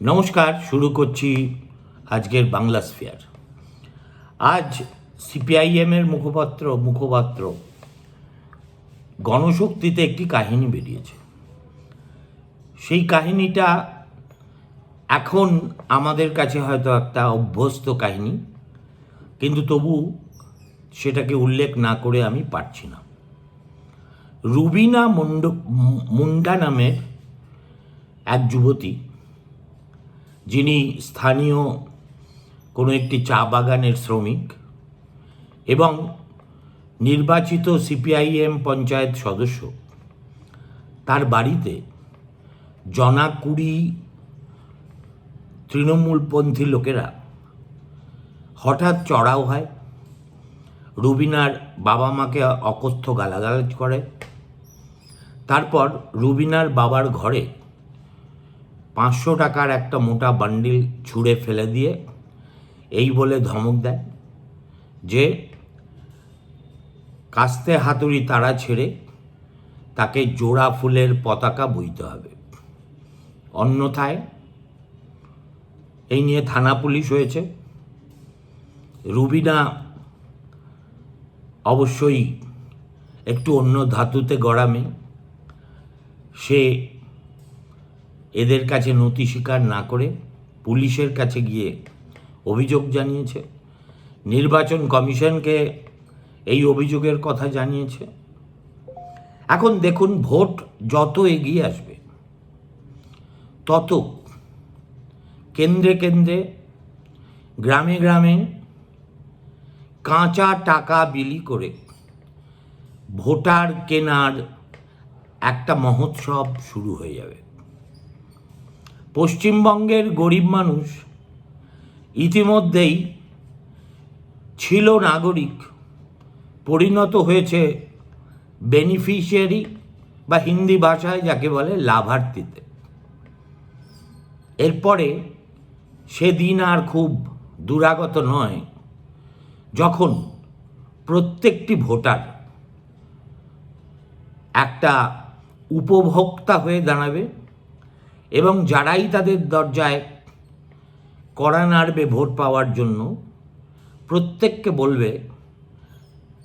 নমস্কার, শুরু করছি আজকের বাংলা স্ফিয়ার। আজ সিপিআইএমের মুখপাত্র মুখপাত্র গণশক্তিতে একটি কাহিনী বেরিয়েছে। সেই কাহিনীটা এখন আমাদের কাছে হয়তো একটা অভ্যস্ত কাহিনী, কিন্তু তবু সেটাকে উল্লেখ না করে আমি পারছি না। রুবিনা মুন্ড মুন্ডা নামের এক যুবতী যিনি স্থানীয় কোনো একটি চা বাগানের শ্রমিক এবং নির্বাচিত সিপিআইএম পঞ্চায়েত সদস্য, তার বাড়িতে জনা কুড়ি তৃণমূলপন্থী লোকেরা হঠাৎ চড়াও হয়। রুবিনার বাবা মাকে অকথ্য গালাগালাজ করে। তারপর রুবিনার বাবার ঘরে পাঁচশো টাকার একটা মোটা বান্ডিল ছুঁড়ে ফেলে দিয়ে এই বলে ধমক দেয় যে কাস্তে হাতুড়ি তারা ছেড়ে তাকে জোড়া ফুলের পতাকা বইতে হবে। অন্যথায় এই নিয়ে থানা পুলিশ হয়েছে। রুবিনা অবশ্যই একটু অন্য ধাতুতে গড়া মেয়ে সে এদের কাছে নথি স্বীকার না করে পুলিশের কাছে গিয়ে অভিযোগ জানিয়েছে। নির্বাচন কমিশনকে এই অভিযোগের কথা জানিয়েছে। এখন দেখুন, ভোট যত এগিয়ে আসবে, তত কেন্দ্রে কেন্দ্রে, গ্রামে গ্রামে কাঁচা টাকা বিলি করে ভোটার কেনার একটা মহোৎসব শুরু হয়ে যাবে। পশ্চিমবঙ্গের গরিব মানুষ ইতিমধ্যেই ছিল নাগরিক, পরিণত হয়েছে বেনিফিশিয়ারি বা হিন্দি ভাষায় যাকে বলে লাভার্থীতে। এরপরে সেদিন আর খুব দূরাগত নয়, যখন প্রত্যেকটি ভোটার একটা উপভোক্তা হয়ে দাঁড়াবে এবং যারাই তাদের দরজায় কড়া নাড়বে ভোট পাওয়ার জন্য, প্রত্যেককে বলবে,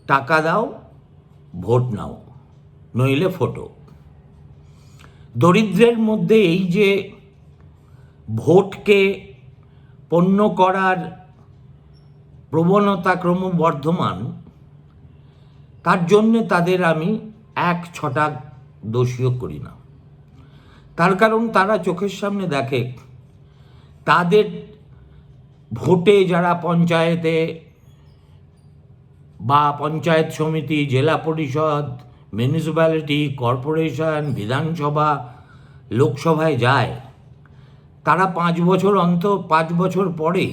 টাকা দাও, ভোট নাও, নইলে ফটো। দরিদ্রের মধ্যে এই যে ভোটকে পণ্য করার প্রবণতা ক্রমবর্ধমান, তার জন্যে তাদের আমি এক ছটা দোষীও করি না। তার কারণ তারা চোখের সামনে দেখে। তাদের ভোটে যারা পঞ্চায়েতে বা পঞ্চায়েত সমিতি, জেলা পরিষদ মিউনিসিপ্যালিটি কর্পোরেশন বিধানসভা, লোকসভায় যায়, তারা পাঁচ বছর অন্ত, পাঁচ বছর পরে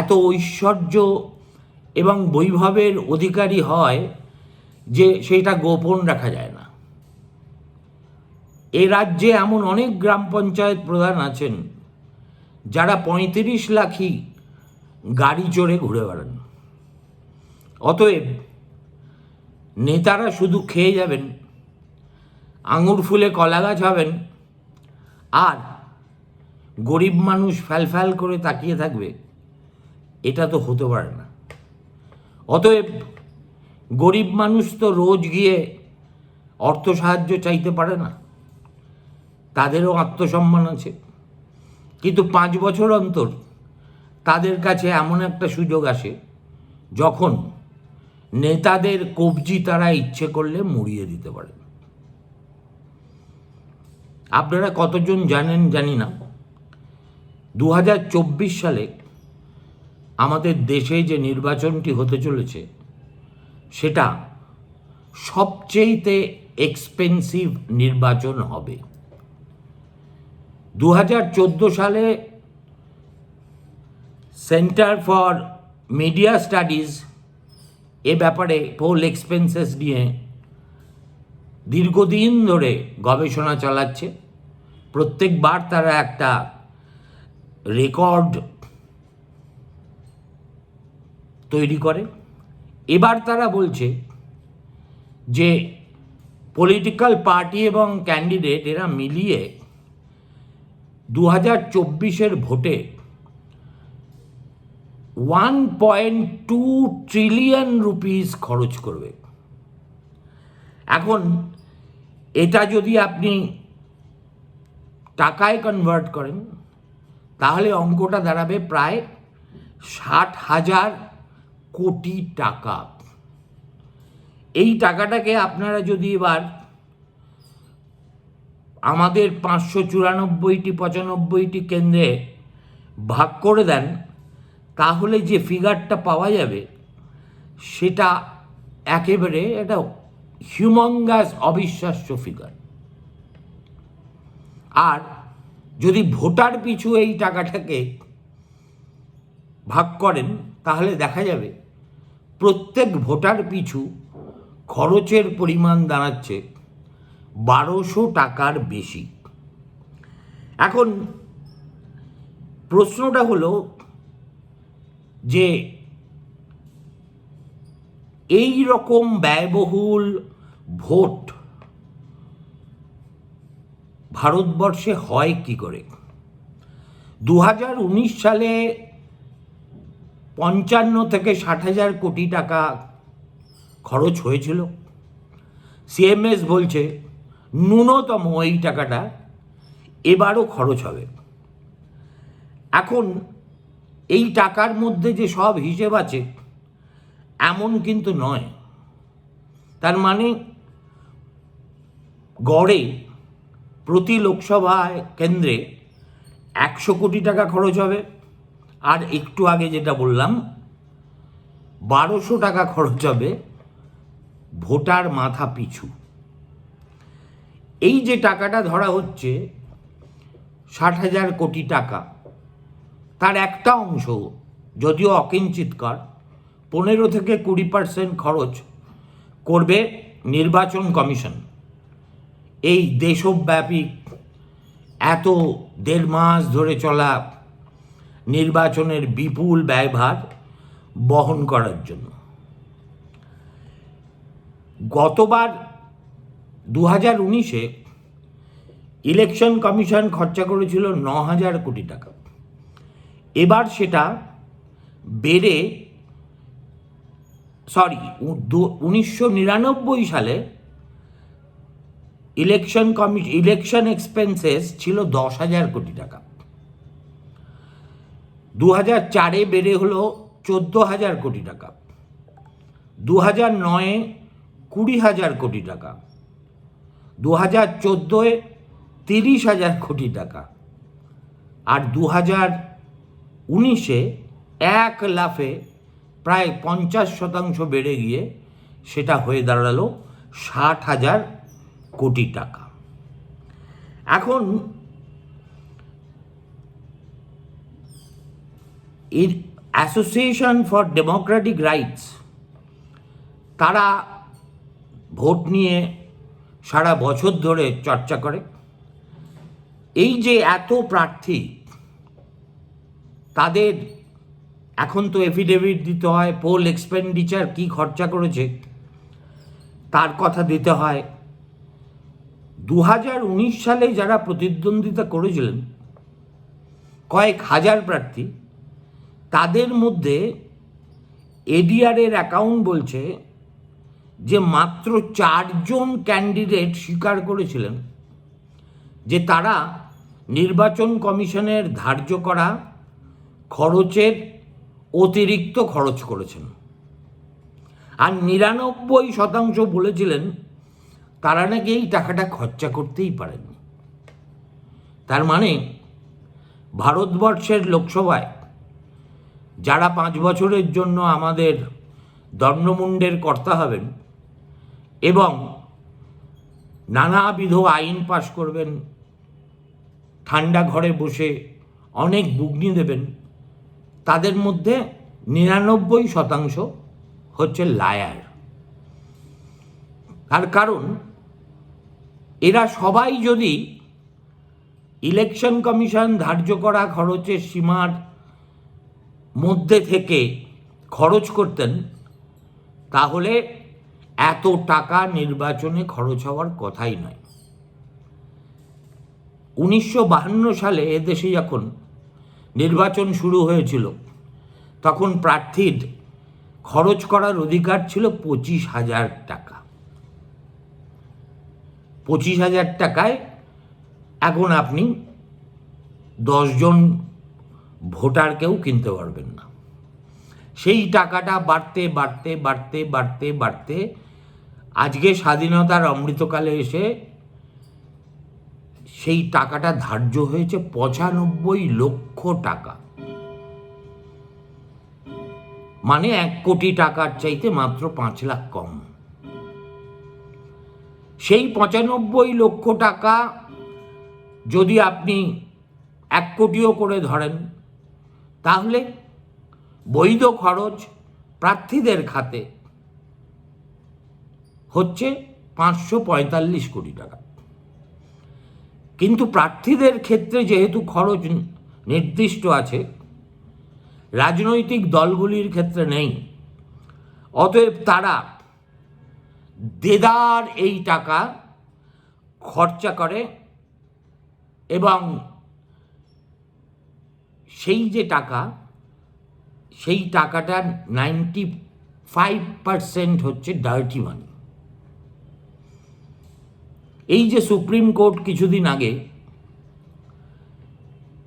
এত ঐশ্বর্য এবং বৈভবের অধিকারী হয় যে সেটা গোপন রাখা যায় না। এ রাজ্যে এমন অনেক গ্রাম পঞ্চায়েত প্রধান আছেন, যারা পঁয়ত্রিশ লাখই গাড়ি চড়ে ঘুরে বেড়ান। অতএব নেতারা শুধু খেয়ে যাবেন, আঙুর ফুলে কলা গাছ হবেন আর গরিব মানুষ ফ্যাল করে তাকিয়ে থাকবে, এটা তো হতে পারে না। অতএব গরিব মানুষ তো রোজ গিয়ে অর্থ সাহায্য চাইতে পারে না। তাদেরও আত্মসম্মান আছে। কিন্তু পাঁচ বছর অন্তর তাদের কাছে এমন একটা সুযোগ আসে, যখন নেতাদের কবজি তারা ইচ্ছে করলে মুড়িয়ে দিতে পারে। আপনারা কতজন জানেন জানি না। দু হাজার চব্বিশ সালে আমাদের দেশে যে নির্বাচনটি হতে চলেছে, সেটা সবচেয়েতে এক্সপেন্সিভ নির্বাচন হবে। দু হাজার চোদ্দ সালে সেন্টার ফর মিডিয়া স্টাডিজ এ ব্যাপারে পোল এক্সপেন্সেস নিয়ে দীর্ঘদিন ধরে গবেষণা চালাচ্ছে। প্রত্যেকবার তারা একটা রেকর্ড তৈরি করে। এবার তারা বলছে যে পলিটিক্যাল পার্টি এবং ক্যান্ডিডেট এরা মিলিয়ে দু হাজার চব্বিশের ভোটে one point two trillion rupees খরচ করবে। এখন এটা যদি আপনি টাকায় কনভার্ট করেন, তাহলে অঙ্কটা দাঁড়াবে প্রায় ষাট হাজার কোটি টাকা। এই টাকাটাকে আপনারা যদি এবার আমাদের পাঁচশো চুরানব্বইটি, পঁচানব্বইটি কেন্দ্রে ভাগ করে দেন, তাহলে যে ফিগারটা পাওয়া যাবে, সেটা একেবারে এটা হিউমঙ্গাস অবিশ্বাস্য ফিগার আর যদি ভোটার পিছু এই টাকাটাকে ভাগ করেন, তাহলে দেখা যাবে প্রত্যেক ভোটার পিছু খরচের পরিমাণ দাঁড়াচ্ছে বারোশো টাকার বেশি। এখন প্রশ্নটা হলো যে এই রকম ব্যয়বহুল ভোট ভারতবর্ষে হয় কি করে? দু হাজার উনিশ সালে পঞ্চান্ন থেকে ষাট হাজার কোটি টাকা খরচ হয়েছিল। সিএমএস বলছে ন্যূনতম এই টাকাটা এবারও খরচ হবে। এখন এই টাকার মধ্যে যে সব হিসেব আছে, এমন কিন্তু নয়। তার মানে গড়ে প্রতি লোকসভা কেন্দ্রে একশো কোটি টাকা খরচ হবে। আর একটু আগে যেটা বললাম, বারোশো টাকা খরচ হবে ভোটার মাথা পিছু। এই যে টাকাটা ধরা হচ্ছে, ষাট হাজার কোটি টাকা, তার একটা অংশ, যদিও অকিঞ্চিতকর পনেরো থেকে কুড়ি পার্সেন্ট খরচ করবে নির্বাচন কমিশন। এই দেশব্যাপী এত দেড় মাস ধরে চলা নির্বাচনের বিপুল ব্যয়ভার বহন করার জন্য। গতবার দু হাজার উনিশে ইলেকশন কমিশন খরচা করেছিল ন হাজার কোটি টাকা। এবার সেটা বেড়ে সরি উনিশশো নিরানব্বই সালে ইলেকশন কমি ইলেকশন এক্সপেন্সেস ছিল দশ হাজার কোটি টাকা। দু হাজার চারে বেড়ে হলো চোদ্দ হাজার কোটি টাকা। দু হাজার নয়ে কুড়ি হাজার কোটি টাকা। দু হাজার চোদ্দোয় তিরিশ হাজার কোটি টাকা। আর দু হাজার উনিশে এক লাফে প্রায় পঞ্চাশ শতাংশ বেড়ে গিয়ে সেটা হয়ে দাঁড়াল ষাট হাজার কোটি টাকা। এখন এর অ্যাসোসিয়েশন ফর ডেমোক্রেটিক রাইটস, তারা ভোট নিয়ে সারা বছর ধরে চর্চা করে। এই যে এত প্রার্থী, তাদের এখন তো এফিডেভিট দিতে হয় পোল এক্সপেন্ডিচার কি খরচা করেছে, তার কথা দিতে হয়। দু হাজার উনিশ সালে যারা প্রতিদ্বন্দ্বিতা করেছিলেন, কয়েক হাজার প্রার্থী, তাদের মধ্যে এডিআরের অ্যাকাউন্ট বলছে যে মাত্র চারজন ক্যান্ডিডেট স্বীকার করেছিলেন, যে তারা নির্বাচন কমিশনের ধার্য করা খরচের অতিরিক্ত খরচ করেছেন। আর নিরানব্বই শতাংশ বলেছিলেন, তারা নাকি এই টাকাটা খরচা করতেই পারেন তার মানে ভারতবর্ষের লোকসভায় যারা পাঁচ বছরের জন্য আমাদের দণ্ডমুণ্ডের কর্তা হবেন এবং নানাবিধ আইন পাশ করবেন, ঠান্ডা ঘরে বসে অনেক বুগনি দেবেন, তাদের মধ্যে নিরানব্বই শতাংশ হচ্ছে লায়ার তার কারণ, এরা সবাই যদি ইলেকশন কমিশন ধার্য করা খরচের সীমার মধ্যে থেকে খরচ করতেন, তাহলে এত টাকা নির্বাচনে খরচ হওয়ার কথাই নয়। উনিশশো সালে এদেশে যখন নির্বাচন শুরু হয়েছিল, তখন প্রার্থীর খরচ করার অধিকার ছিল পঁচিশ হাজার টাকা। পঁচিশ হাজার টাকায় এখন আপনি দশজন ভোটারকেও কিনতে পারবেন না। সেই টাকাটা বাড়তে বাড়তে বাড়তে বাড়তে বাড়তে আজকে স্বাধীনতার অমৃতকালে এসে সেই টাকাটা ধার্য হয়েছে পঁচানব্বই লক্ষ টাকা। মানে এক কোটি টাকার চাইতে মাত্র পাঁচ লাখ কম। সেই পঁচানব্বই লক্ষ টাকা যদি আপনি এক কোটিও করে ধরেন, তাহলে বৈধ খরচ প্রার্থীদের খাতে হচ্ছে পাঁচশো পঁয়তাল্লিশ কোটি টাকা। কিন্তু প্রার্থীদের ক্ষেত্রে যেহেতু খরচ নির্দিষ্ট আছে, রাজনৈতিক দলগুলির ক্ষেত্রে নেই, অতএব তারা দেদার এই টাকা খরচা করে এবং সেই যে টাকা, সেই টাকাটা নাইনটি ফাইভ পারসেন্ট হচ্ছে ডার্টি মানি এই যে সুপ্রিম কোর্ট কিছুদিন আগে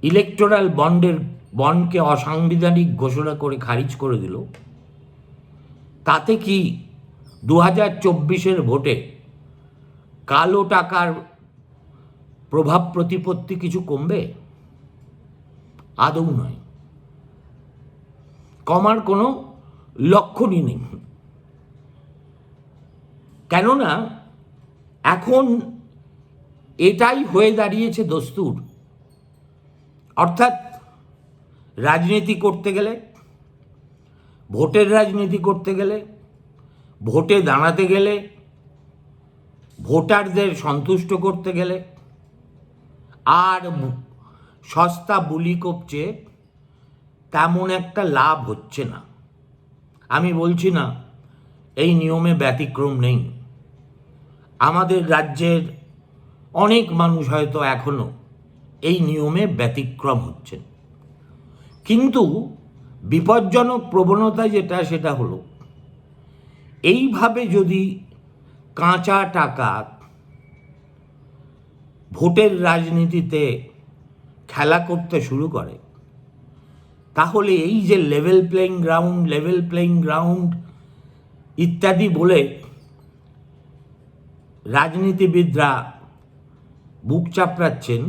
ইলেকটোরাল বন্ডের বন্ডকে অসাংবিধানিক ঘোষণা করে খারিজ করে দিল, তাতে কি দু হাজার চব্বিশের ভোটে কালো টাকার প্রভাব প্রতিপত্তি কিছু কমবে? আদৌ নয়। কমার কোনো লক্ষণই নেই। কেননা এখন এটাই হয়ে দাঁড়িয়েছে দস্তুর। অর্থাৎ রাজনীতি করতে গেলে, ভোটের রাজনীতি করতে গেলে, ভোটে দাঁড়াতে গেলে, ভোটারদের সন্তুষ্ট করতে গেলে, আর সস্তা বুলি কপছে তেমন একটা লাভ হচ্ছে না। আমি বলছি না, এই নিয়মে ব্যতিক্রম নেই। আমাদের রাজ্যের অনেক মানুষ হয়তো এখনও এই নিয়মে ব্যতিক্রম হচ্ছেন। কিন্তু বিপজ্জনক প্রবণতা যেটা, সেটা হলো এইভাবে যদি কাঁচা টাকা ভোটের রাজনীতিতে খেলা করতে শুরু করে, তাহলে এই যে level playing ground level playing ground ইত্যাদি বলে রাজনীতিবিদরা বুক চাপড়াচ্ছেন,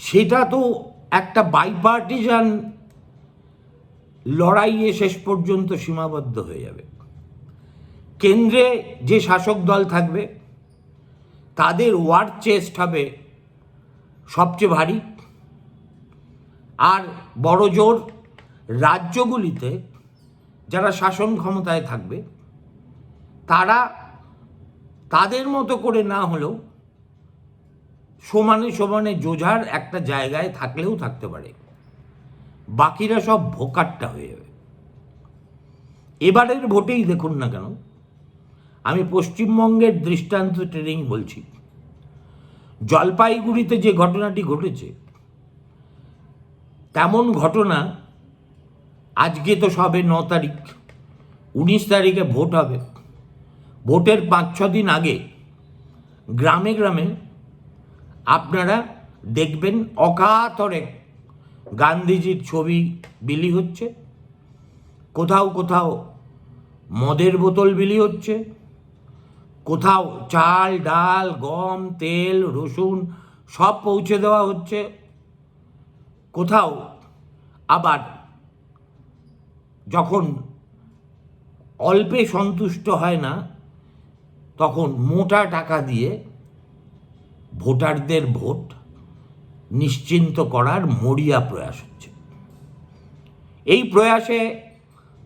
সেটা তো একটা বাইপার্টিজান লড়াইয়ে শেষ পর্যন্ত সীমাবদ্ধ হয়ে যাবে। কেন্দ্রে যে শাসক দল থাকবে, তাদের ওয়ার চেস্ট হবে সবচেয়ে ভারী। আর বড় জোর রাজ্যগুলিতে যারা শাসন ক্ষমতায় থাকবে, তারা তাদের মতো করে না হলেও সমানে সমানে যোঝার একটা জায়গায় থাকলেও থাকতে পারে। বাকিরা সব ভোকাট্টা হয়ে যাবে। এবারের ভোটেই দেখুন না কেন, আমি পশ্চিমবঙ্গের দৃষ্টান্ত ট্রেনিং বলছি। জলপাইগুড়িতে যে ঘটনাটি ঘটেছে, তেমন ঘটনা আজকে তো সবে ন তারিখ, উনিশ তারিখে ভোট হবে। ভোটের পাঁচ, ছ দিন আগে গ্রামে গ্রামে আপনারা দেখবেন অকাতরে গান্ধীজির ছবি বিলি হচ্ছে। কোথাও কোথাও মদের বোতল বিলি হচ্ছে। কোথাও চাল, ডাল, গম, তেল, রসুন সব পৌঁছে দেওয়া হচ্ছে। কোথাও আবার যখন অল্পে সন্তুষ্ট হয় না তখন মোটা টাকা দিয়ে ভোটারদের ভোট নিশ্চিন্ত করার মরিয়া প্রয়াস হচ্ছে। এই প্রয়াসে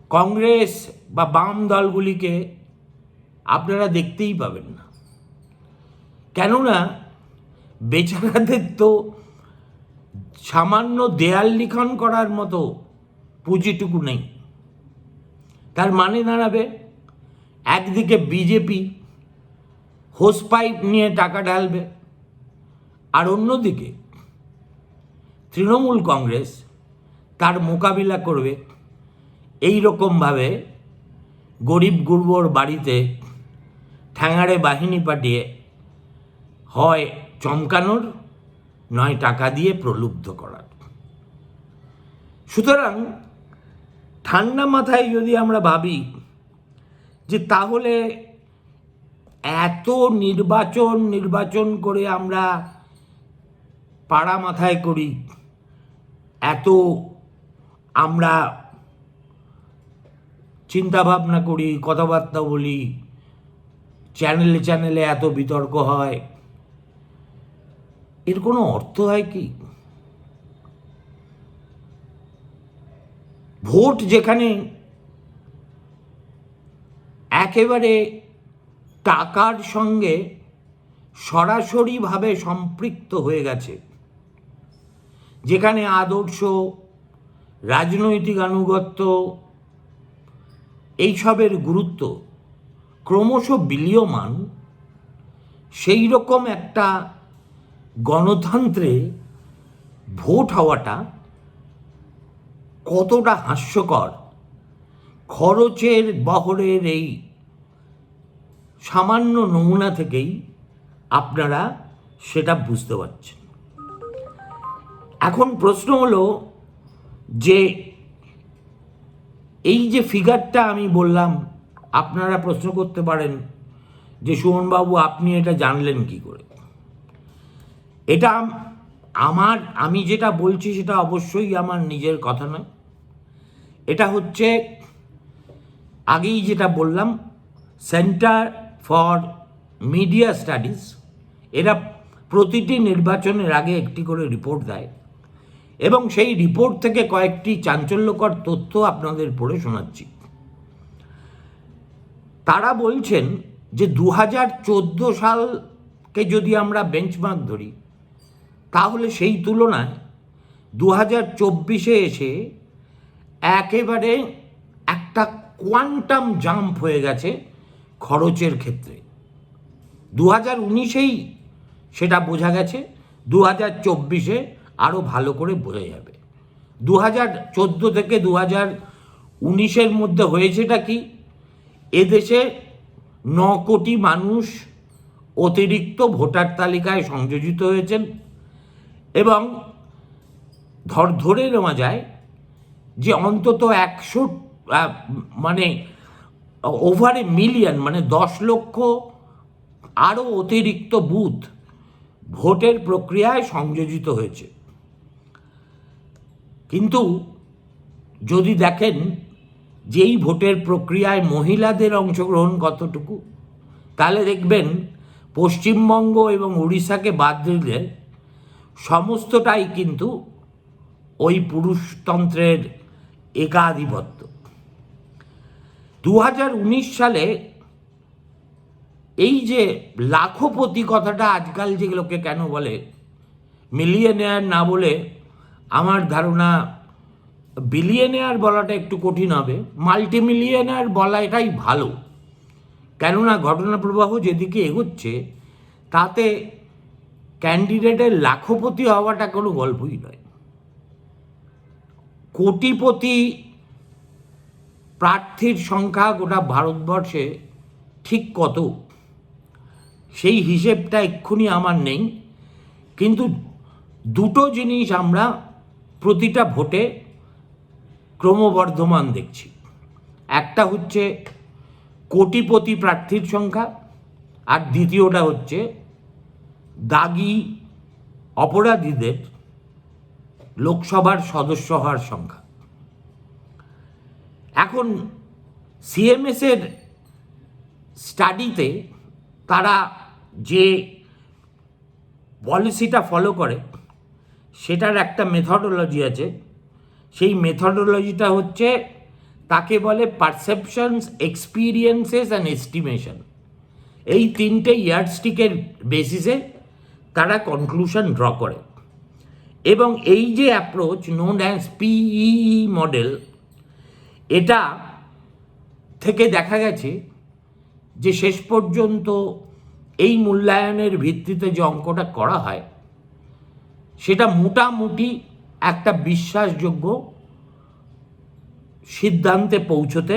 কংগ্রেস বা বাম দলগুলিকে আপনারা দেখতেই পাবেন না। কেননা বেচারাদের তো সামান্য দেয়াল লিখন করার মতো পুঁজিটুকু নেই। তার মানে দাঁড়াবে, একদিকে বিজেপি হোস পাইপ নিয়ে টাকা ঢালবে। আর অন্যদিকে, তৃণমূল কংগ্রেস তার মোকাবিলা করবে এই রকমভাবে গরিব গুরবর বাড়িতে ঠ্যাঙাড়ে বাহিনী পাঠিয়ে হয় চমকানোর, নয় টাকা দিয়ে প্রলুব্ধ করার। সুতরাং ঠান্ডা মাথায় যদি আমরা ভাবি যে তাহলে এত নির্বাচন নির্বাচন করে আমরা পাড়া মাথায় করি, এত আমরা চিন্তা ভাবনা করি, কথাবার্তা বলি, চ্যানেলে চ্যানেলে এত বিতর্ক হয়। এর কোনো অর্থ হয় কি? ভোট যেখানে একেবারে টাকার সঙ্গে সরাসরিভাবে সম্পৃক্ত হয়ে গেছে। যেখানে আদর্শ, রাজনৈতিক আনুগত্য, এইসবের গুরুত্ব ক্রমশ বিলীয়মান সেই রকম একটা গণতন্ত্রে ভোট হওয়াটা কতটা হাস্যকর। খরচের বহরের এই সামান্য নমুনা থেকেই আপনারা সেটা বুঝতে পারছেন। এখন প্রশ্ন হলো যে এই যে ফিগারটা আমি বললাম, আপনারা প্রশ্ন করতে পারেন যে, সুমনবাবু, আপনি এটা জানলেন কি করে? এটা আমার, আমি যেটা বলছি সেটা অবশ্যই আমার নিজের কথা নয়। এটা হচ্ছে আগেই যেটা বললাম, সেন্টার ফর মিডিয়া স্টাডিজ, এরা প্রতিটি নির্বাচনের আগে একটি করে রিপোর্ট দেয়। এবং সেই রিপোর্ট থেকে কয়েকটি চাঞ্চল্যকর তথ্য আপনাদের পড়ে শোনাচ্ছি। তারা বলছেন যে দু হাজার চোদ্দ সালকে যদি আমরা বেঞ্চমার্ক ধরি, তাহলে সেই তুলনায় দু হাজার চব্বিশে এসে একেবারে একটা কোয়ান্টাম জাম্প হয়ে গেছে খরচের ক্ষেত্রে। দু হাজার উনিশেই সেটা বোঝা গেছে দু হাজার চব্বিশে আরও ভালো করে বোঝা যাবে। দু হাজার চোদ্দ থেকে দু হাজার উনিশের মধ্যে হয়েছেটা কি? এদেশে ন কোটি মানুষ অতিরিক্ত ভোটার তালিকায় সংযোজিত হয়েছেন এবং ধর ধরে নেওয়া যায় যে অন্তত একশো মানে ওভার এ মিলিয়ন মানে দশ লক্ষ আরও অতিরিক্ত বুথ ভোটের প্রক্রিয়ায় সংযোজিত হয়েছে। কিন্তু যদি দেখেন, যেই ভোটের প্রক্রিয়ায় মহিলাদের অংশগ্রহণ কতটুকু, তাহলে দেখবেন পশ্চিমবঙ্গ এবং উড়িষ্যাকে বাদ দিলে সমস্তটাই কিন্তু ওই পুরুষতন্ত্রের একাধিপত্য। দু হাজার উনিশ সালে এই যে লাখপতি কথাটা আজকাল যেগুলোকে কেন বলে মিলিয়নেয়ার না বলে আমার ধারণা বিলিয়নেয়ার বলাটা একটু কঠিন হবে। মাল্টি মিলিয়নেয়ার বলা এটাই ভালো। কেননা ঘটনা প্রবাহ যেদিকে এগোচ্ছে, তাতে ক্যান্ডিডেটের লাখপতি হওয়াটা কোনো গল্পই নয়। কোটিপতি প্রার্থীর সংখ্যা গোটা ভারতবর্ষে ঠিক কত? সেই হিসেবটা এক্ষুনি আমার নেই। কিন্তু দুটো জিনিস আমরা প্রতিটা ভোটে ক্রমবর্ধমান দেখছি। একটা হচ্ছে কোটিপতি প্রার্থীর সংখ্যা আর দ্বিতীয়টা হচ্ছে দাগি অপরাধীদের লোকসভার সদস্য হওয়ার সংখ্যা। এখন সিএমএসের স্টাডিতে তারা যে পলিসিটা ফলো করে, সেটার একটা মেথডোলজি আছে। সেই মেথডোলজিটা হচ্ছে তাকে বলে পারসেপশনস এক্সপিরিয়েন্সেস অ্যান্ড এস্টিমেশন এই তিনটে ইয়ার্ডস্টিকের বেসিসে তারা কনক্লুশন ড্র করে। এবং এই যে approach known as PEE model এটা থেকে দেখা গেছে যে শেষ পর্যন্ত এই মূল্যায়নের ভিত্তিতে যে অঙ্কটা করা হয়, সেটা মোটামুটি একটা বিশ্বাসযোগ্য সিদ্ধান্তে পৌঁছতে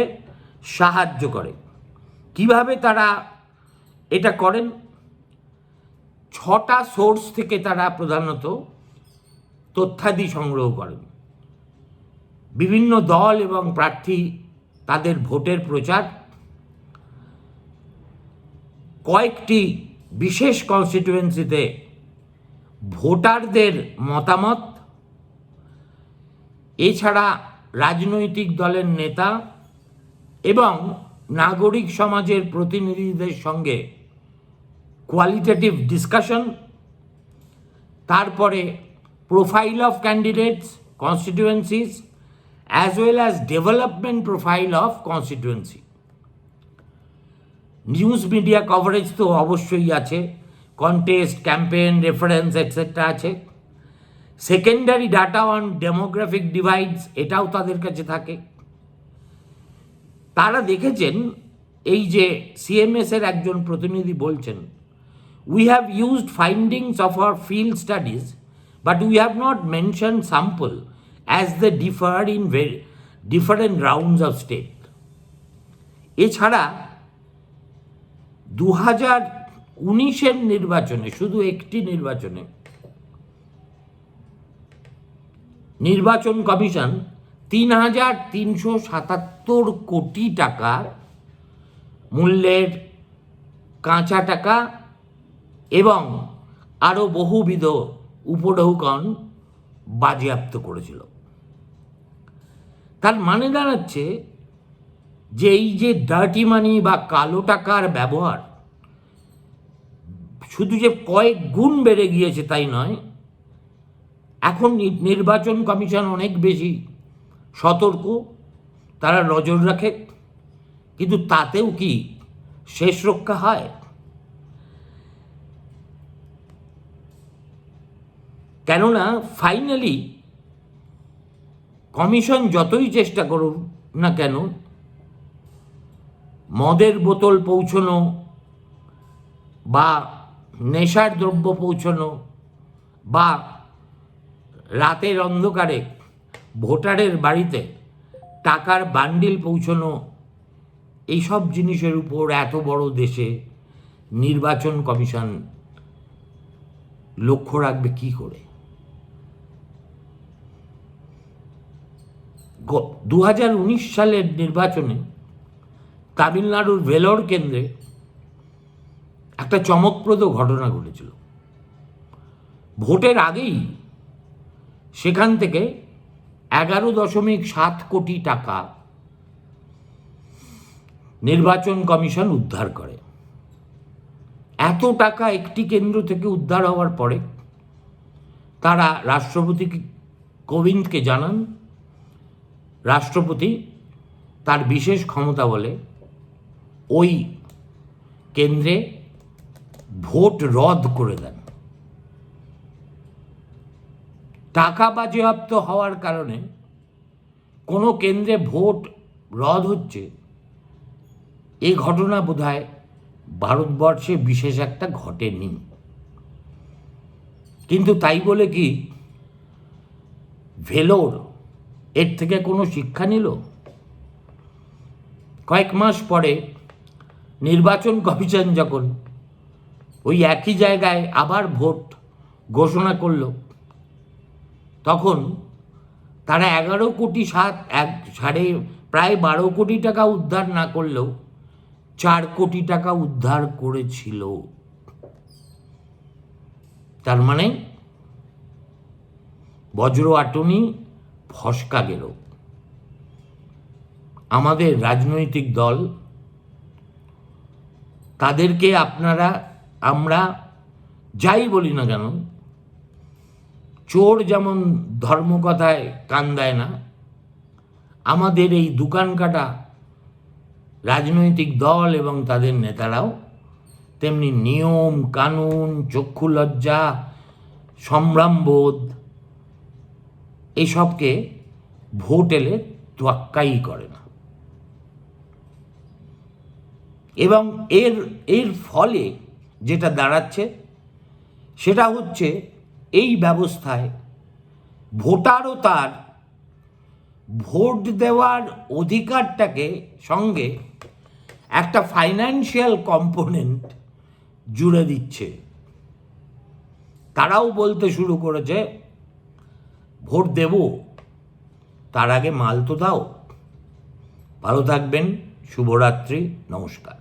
সাহায্য করে। কীভাবে তারা এটা করেন? ছটা সোর্স থেকে তারা প্রধানত তথ্যাদি সংগ্রহ করেন। বিভিন্ন দল এবং প্রার্থী তাদের ভোটের প্রচার, কয়েকটি বিশেষ কনস্টিটিউয়েন্সিতে ভোটারদের মতামত, এছাড়া রাজনৈতিক দলের নেতা এবং নাগরিক সমাজের প্রতিনিধিদের সঙ্গে কোয়ালিটেটিভ ডিসকাশন তারপরে profile of candidates constituencies as well as development profile of constituency news media coverage তো অবশ্যই আছে কন্টেস্ট ক্যাম্পেইন রেফারেন্স এটসেট্রা আছে। Secondary data on demographic divides এটাও তাদের কাছে থাকে। তারা দেখেছেন, এই যে সিএমএস এর একজন প্রতিনিধি বলছেন we have used findings of our field studies but we have not mention sample as the differ in different rounds of state এছাড়া দু হাজার উনিশের নির্বাচনে, শুধু একটি নির্বাচনে, নির্বাচন কমিশন তিন হাজার তিনশো সাতাত্তর কোটি টাকা মূল্যের কাঁচা টাকা এবং আরও বহুবিধ উপঢৌকন বাজেয়াপ্ত করেছিল। তার মানে দাঁড়াচ্ছে যে এই যে ডার্টি মানি বা কালো টাকার ব্যবহার, শুধু যে কয়েক গুণ বেড়ে গিয়েছে তাই নয়, এখন নির্বাচন কমিশন অনেক বেশি সতর্ক, তারা নজর রাখে, কিন্তু তাতেও কি শেষ রক্ষা হয়? কেননা ফাইনালি কমিশন যতই চেষ্টা করুন না কেন, মদের বোতল পৌঁছনো বা নেশার দ্রব্য পৌঁছনো বা রাতের অন্ধকারে ভোটারের বাড়িতে টাকার বান্ডিল পৌঁছনো, এইসব জিনিসের উপর এত বড় দেশে নির্বাচন কমিশন লক্ষ্য রাখবে কি করে? দু হাজার উনিশ সালের নির্বাচনে তামিলনাড়ুর ভেলোর কেন্দ্রে একটা চমকপ্রদ ঘটনা ঘটেছিল। ভোটের আগেই সেখান থেকে এগারো দশমিক সাত কোটি টাকা নির্বাচন কমিশন উদ্ধার করে। এত টাকা একটি কেন্দ্র থেকে উদ্ধার হওয়ার পরে তারা রাষ্ট্রপতি কোবিন্দকে জানান রাষ্ট্রপতি তার বিশেষ ক্ষমতা বলে ওই কেন্দ্রে ভোট রদ করে দেন। টাকা বাজেয়াপ্ত হওয়ার কারণে কোনো কেন্দ্রে ভোট রদ হচ্ছে এই ঘটনা বোধহয় ভারতবর্ষে বিশেষ একটা ঘটেনি। কিন্তু তাই বলে কি, ভেলোর এর থেকে কোনো শিক্ষা নিল? কয়েক মাস পরে নির্বাচন কমিশন যখন ওই একই জায়গায় আবার ভোট ঘোষণা করল, তখন তারা এগারো কোটি সাত, এক, সাড়ে প্রায় বারো কোটি টাকা উদ্ধার না করলেও চার কোটি টাকা উদ্ধার করেছিল। তার মানে বজ্র আটনি ফসকা গেল। আমাদের রাজনৈতিক দল, তাদেরকে আপনারা, আমরা যাই বলি না কেন, চোর যেমন ধর্মকথায় কান দেয় না, আমাদের এই দোকান কাটা রাজনৈতিক দল এবং তাদের নেতারাও তেমনি নিয়ম, কানুন, চক্ষু লজ্জা সম্ভ্রামবোধ এইসবকে ভোট এলে তোয়াক্কাই করে না। এবং এর এর ফলে যেটা দাঁড়াচ্ছে, সেটা হচ্ছে এই ব্যবস্থায় ভোটারও তার ভোট দেওয়ার অধিকারটাকে সঙ্গে একটা ফাইন্যান্সিয়াল কম্পোনেন্ট জুড়ে দিচ্ছে। তারাও বলতে শুরু করেছে ভোট দেব তার আগে মাল তো দাও। ভালো থাকবেন শুভরাত্রি নমস্কার।